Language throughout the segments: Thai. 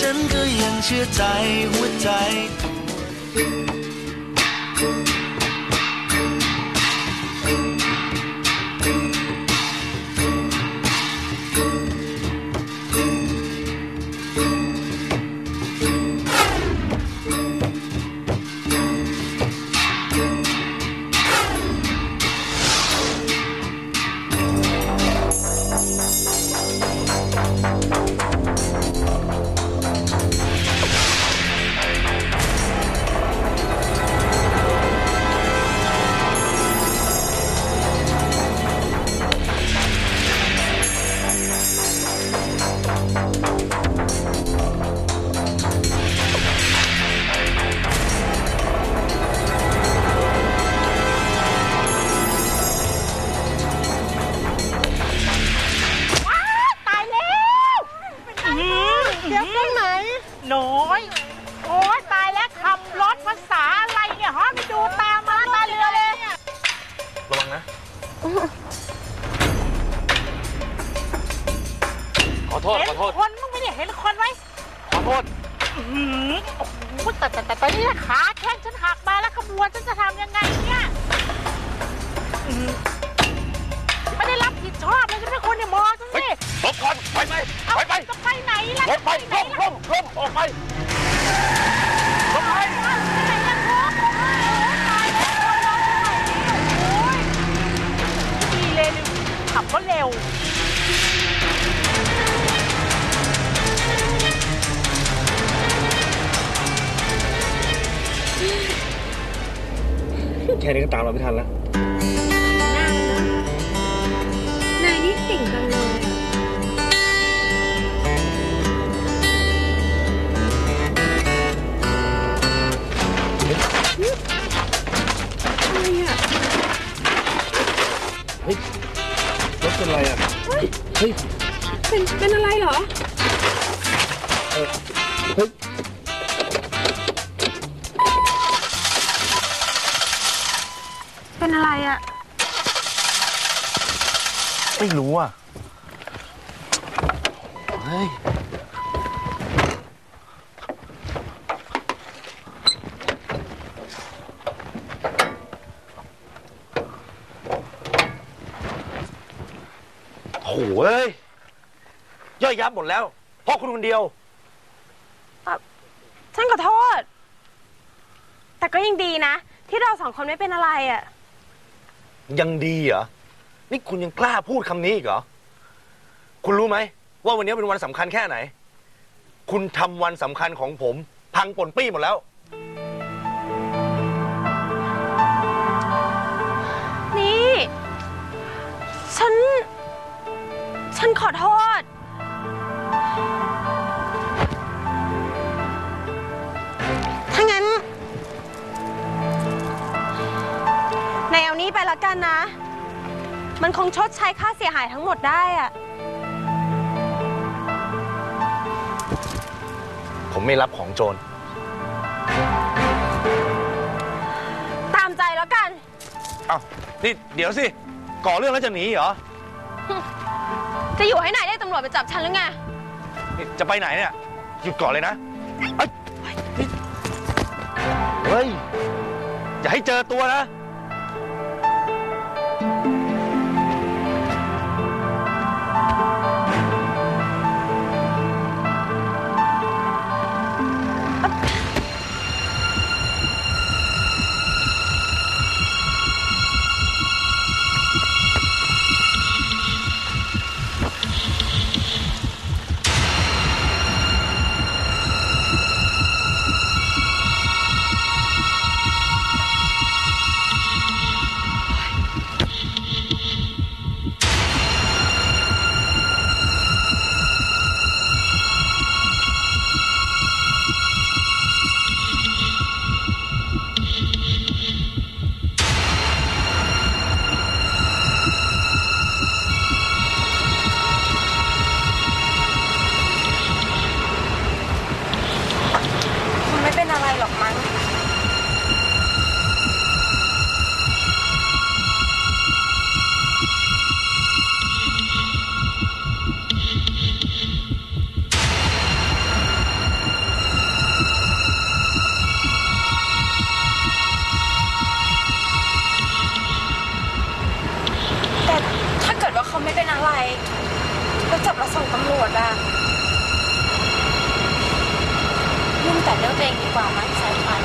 ฉันก็ยังเชื่ ยโอ้ยตายแล้วขับรถภาษาอะไรเนี่ยฮะไม่ดูตามมาตาเรือเลย ระวังนะ ขอโทษ เห็นขอโทษ คนมึงไม่ได้เห็นคนไหมขอโทษ อื้อหือโอ้โหแต่แต่แต่ตอนนี้ขาแข้งฉันหักมาแล้วขบวนฉันจะทำยังไงเนี่ยอื้อหือไม่ได้รับผิดชอบเลยฉันเป็นคนเนี่ยมองฉันเฮ้สิยห ลบก่อนไปไหมเอาไปไปจะไปไหนล่ะหลบไปจะร่มไหนร่ล่ะมร่มออกไปหลบไปไปไหนล่ะครับโอ้ยตายแล้วคนเราสมัยนี้โอ้ยดีเลยขับก็เร็วแค่นี้ก็ตามเราไม่ทันแล้ว เป็นอะไรอะไม่รู้อะ เฮ้ยโหเอ้ย ย่อยยับหมดแล้ว เพราะคุณคนเดียว ฉันขอโทษ แต่ก็ยังดีนะ ที่เราสองคนไม่เป็นอะไรอะ ยังดีเหรอ นี่คุณยังกล้าพูดคำนี้อีกเหรอ คุณรู้ไหม ว่าวันนี้เป็นวันสำคัญแค่ไหน คุณทำวันสำคัญของผม พังป่นปี้หมดแล้ว นี่ ฉัน ฉันขอโทษ นายเอานี้ไปละกันนะ มันคงชดใช้ค่าเสียหายทั้งหมดได้อะผมไม่รับของโจร ตามใจแล้วกันอ้าวนี่เดี๋ยวสิ ก่อเรื่องแล้วจะหนีเหรอ จะอยู่ให้ไหนได้ตำรวจไปจับฉันหรือไง นี่จะไปไหนเนี่ย หยุดก่อนเลยนะเอ้ยนี่เฮ้ย อย่าให้เจอตัวนะ จับเราส่งตำรวจอะยุ่งแต่เรื่องตัวเองดีกว่าไหมสายฟ้า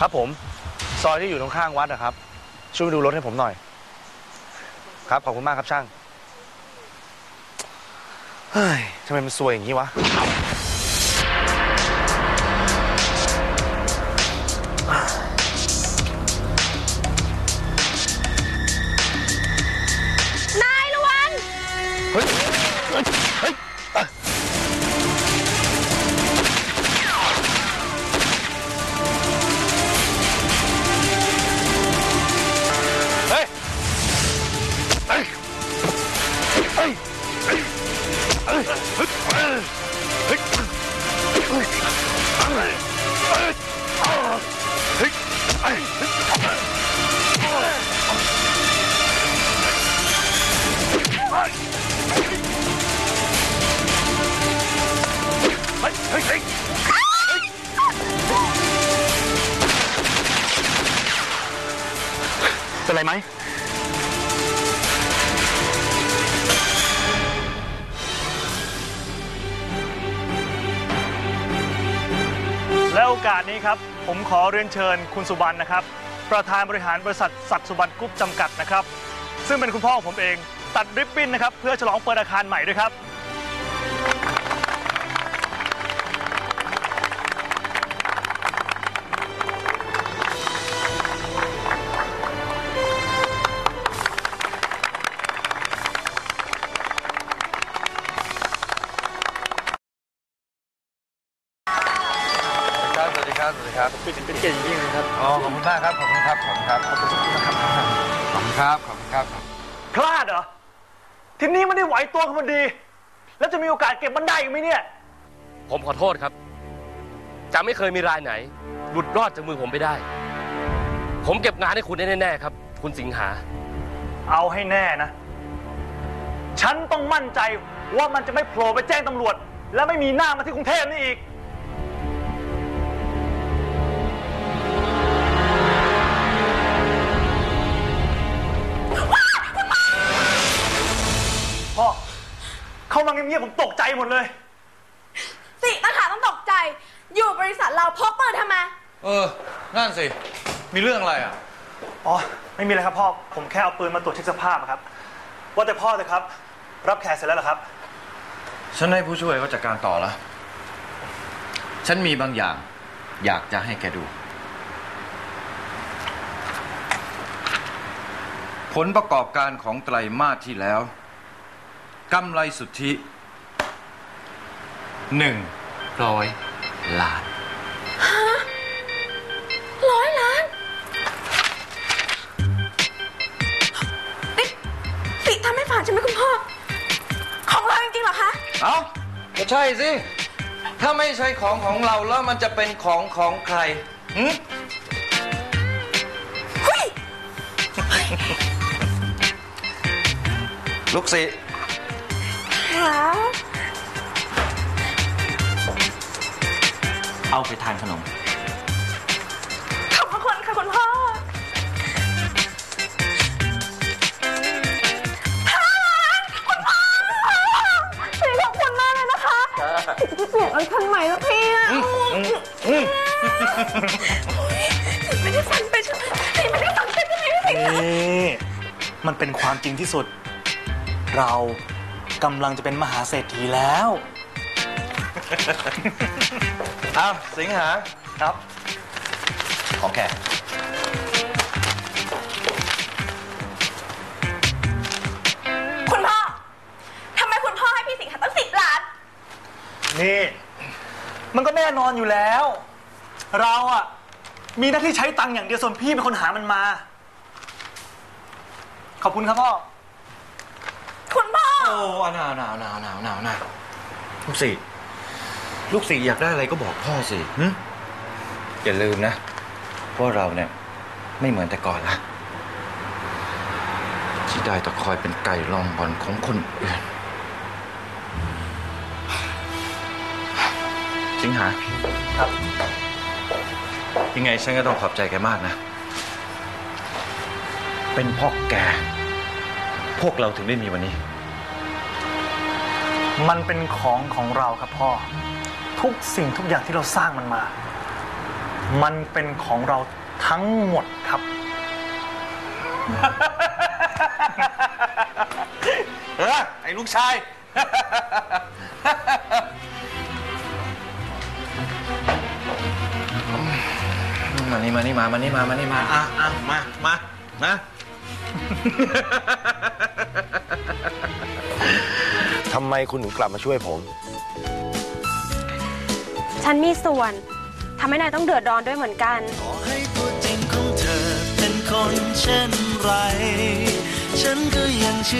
ครับผม ซอยที่อยู่ตรงข้างวัดนะครับ ช่วยไปดูรถให้ผมหน่อย ครับ ขอบคุณมากครับช่าง เฮ้ยทำไมมันซวยอย่างนี้วะาสนี้ครับ ผมขอเรียนเชิญคุณสุบรรณนะครับ ประธานบริหารบริษัทสัตว์สุบรรณกรุ๊ปจำกัดนะครับ ซึ่งเป็นคุณพ่อของผมเอง ตัดริบบิ้นนะครับ เพื่อฉลองเปิดอาคารใหม่ด้วยครับ คุณครับ ขอบคุณครับ พลาดเหรอ ทีนี้มันได้ไหวตัวกันพอดี แล้วจะมีโอกาสเก็บมันได้อีกไหมเนี่ย ผมขอโทษครับ จะไม่เคยมีรายไหน หลุดรอดจากมือผมไปได้ ผมเก็บงานให้คุณได้แน่ๆครับ คุณสิงหา เอาให้แน่นะ ฉันต้องมั่นใจว่ามันจะไม่โผล่ไปแจ้งตำรวจ และไม่มีหน้ามาที่กรุงเทพนี่อีก พ่อ เข้ามาเงียบๆผมตกใจหมดเลย สิตั้งหาต้องตกใจ อยู่บริษัทเราพกปืนทำไม เออ นั่นสิ มีเรื่องอะไรอะ อ๋อ ไม่มีอะไรครับพ่อ ผมแค่เอาปืนมาตรวจเช็คสภาพอะครับ ว่าแต่พ่อเลยครับ รับแขกเสร็จแล้วเหรอครับ ฉันให้ผู้ช่วยเขาจัดการต่อแล้วฉันมีบางอย่าง อยากจะให้แกดู ผลประกอบการของไตรมาสที่แล้ว กำไรสุทธิหนึ่งร้อยล้านร้อยล้านนี่สิทำให้ฝันใช่ไหมคุณพ่อ ของเราจริงๆเหรอคะ เอ้าก็ใช่สิ ถ้าไม่ใช่ของของเราแล้วมันจะเป็นของของใครหืมเฮ้ยลูกศิค่ะ เอาไปทานขนม ขอบพระคุณค่ะคุณพ่อห้าล้านคุณพ่อพี่ขอบคุณมากเลยนะคะพี่เปลี่ยนรถคันใหม่แล้วพี่อะไม่ได้ฝันไปใช่ไหมพี่ไม่ได้ฝันไปใช่ไหมพี่สิงห์นี่ มันเป็นความจริงที่สุด เรา กำลังจะเป็นมหาเศรษฐีแล้ว อ้าวสิงหาครับ ของแกคุณพ่อ ทำไมคุณพ่อให้พี่สิงห์ตั้งสิบล้าน นี่ มันก็แน่นอนอยู่แล้ว เราอะมีหน้าที่ใช้ตังค์อย่างเดียวส่วนพี่เป็นคนหามันมา ขอบคุณครับพ่อ คุณพ่อ โอ้หนาวหนาวหนาวหนาวหนาวหนาลูกศิษย์ลูกศิษย์อยากได้อะไรก็บอกพ่อสิหึอย่าลืมนะว่าเราเนี่ย ไม่เหมือนแต่ก่อนละที่ได้แต่คอยเป็นไก่ลองบอลของคนอื่นสิงหาครับ ยังไงฉันก็ต้องขอบใจแกมากนะ เป็นเพ่อแก พวกเราถึงได้มีวันนี้ มันเป็นของของเราครับพ่อ ทุกสิ่งทุกอย่างที่เราสร้างมันมา มันเป็นของเราทั้งหมดครับ เออไอ้ลูกชาย มานี่มานี่มามานี่มามานี่มาอะอะมามามา ทำไมคุณถึงกลับมาช่วยผม ฉันมีส่วนทำให้นายต้องเดือดร้อนด้วยเหมือนกัน ขอให้ตัวจริงของเธอเป็นคนเช่นไร ฉันก็ยังเชื่อ